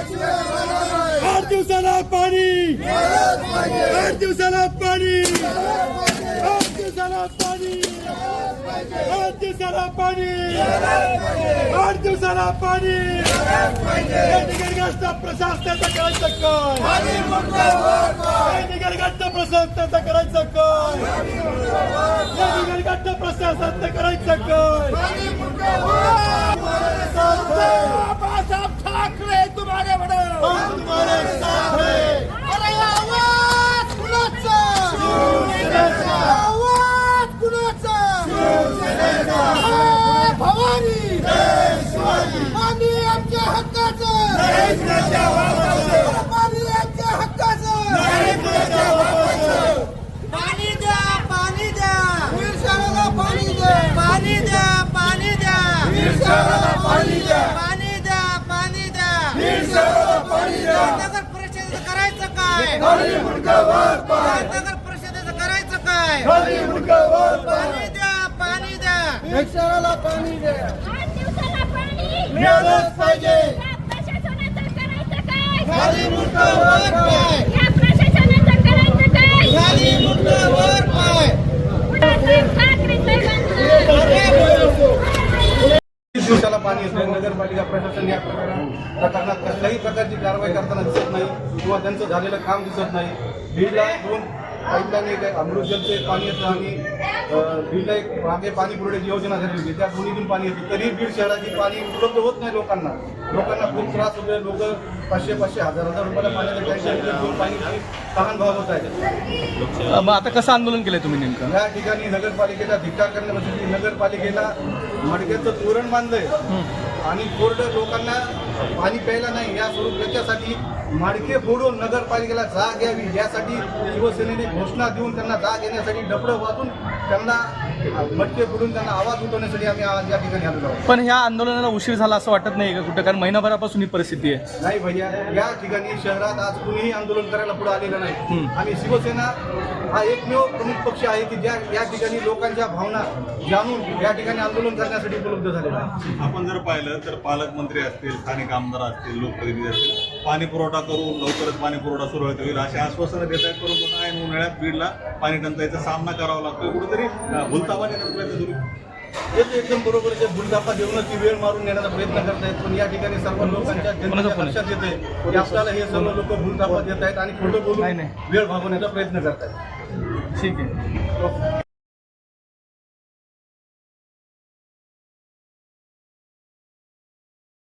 आठ दिवसाला पाणी. आठ दिवसाला पाणी. आठ दिवसाला पाणी. आठ दिवसाला पाणी. आठ दिवसाला पाणी. या निसर्गग्रस्त प्रशासनाचं करायचं काय? या निसर्गग्रस्त प्रशासनाचं करायचं काय? या निसर्गग्रस्त प्रशासनाचं करायचं काय बाळासाहेब ठाकरे तुम्हारे बडे हम तुम्हारे साथ हैं अरे आवाज कुणाचा आवाज कुणाचा जय भवानी पाणी आमच्या हक्काचं पाणी आमच्या हक्काचं पाणी द्या पाणी द्या वीरशैवाला पाणी द्या पाणी द्या पाणी द्या वीरशैवाला पाणी द्या पाणी द्या पाणी द्या नगर परिषदेचं करायचं काय नगर परिषदेचं करायचं काय? पाणी द्या पाणी द्या. वीरशैवाला पाणी द्या. आठ दिवसाला पाणी. मिळालंच पाहिजे. या प्रशासनाचं करायचं काय? खाली मुंडका वर पाय या प्रशासनाचं करायचं काय खाली मुंडका वर पाय बाळासाहेब ठाकरे साहेबांचं तीस नगरपालिका प्रशासन या प्रकरणात कसल्याही प्रकारची कारवाई करताना दिसत नाही किंवा त्यांचं झालेलं काम दिसत नाही. बीडला दोन पाईपलाईन एक आहे अमृत जलचं पाणी येतं आणि बीडला एक मागे पाणी पुरवठ्याची योजना झाली होती. त्या दोन्हीतून पाणी येतं. तरी बीड शहराची पाणी उपलब्ध होत नाही लोकांना. लोकांना खूप त्रास होतोय. लोक पाचशे पाचशे हजार हजार रुपयाला पाण्याचं टँकर पाणी तहान भागवत आहेत मग आता कसं आंदोलन केलंय तुम्ही नेमकं? या ठिकाणी नगरपालिकेचा धिक्कार करण्यासाठी नगरपालिकेला मडक्याचं तोरण बांधलंय. आणि कोरड लोकांना पाणी प्यायला नाही या स्वरूप याच्यासाठी माडके फोडून नगरपालिकेला जाग यावी यासाठी शिवसेनेने घोषणा देऊन त्यांना जाग येण्यासाठी डबडं वाचून त्यांना मटके फोडून त्यांना आवाज उठवण्यासाठी आम्ही आज या ठिकाणी आलेलो आहोत. पण ह्या आंदोलनाला उशीर झाला असं वाटत नाही का कुठं? कारण महिनाभरापासून ही परिस्थिती आहे. नाही भैया या ठिकाणी शहरात आज कुणीही आंदोलन करायला पुढे आलेलं नाही. आणि शिवसेना हा एकमेव प्रमुख पक्ष आहे की ज्या या ठिकाणी लोकांच्या भावना जाणून या ठिकाणी आंदोलन करण्यासाठी उपलब्ध झालेला आहे. आपण जर पाहिलं तर पालकमंत्री असतील स्थानिक आमदार असतील लोकप्रतिनिधी असतील पाणी पुरवठा करू लवकरच पाणी पुरवठा सुरळीत होईल अशी आश्वासनं देत आहेत. परंतु ऐन उन्हाळ्यात बीडला पाणी टंचाईचा सामना करावा लागतोय. कुठेतरी भुलताबाने प्रयत्न सुरू आहे. हे एकदम बरोबर आहे. बुलढापा देऊनच ती वेळ मारून नेण्याचा प्रयत्न करतायत पण या ठिकाणी सर्व लोकांच्या जनतेच्या. लक्षात येते की आपल्याला हे सर्व लोक भूलथापा देत आहेत आणि खोटं नाही, बोलून नाही. वेळ भागवण्याचा प्रयत्न करतायत ठीक आहे.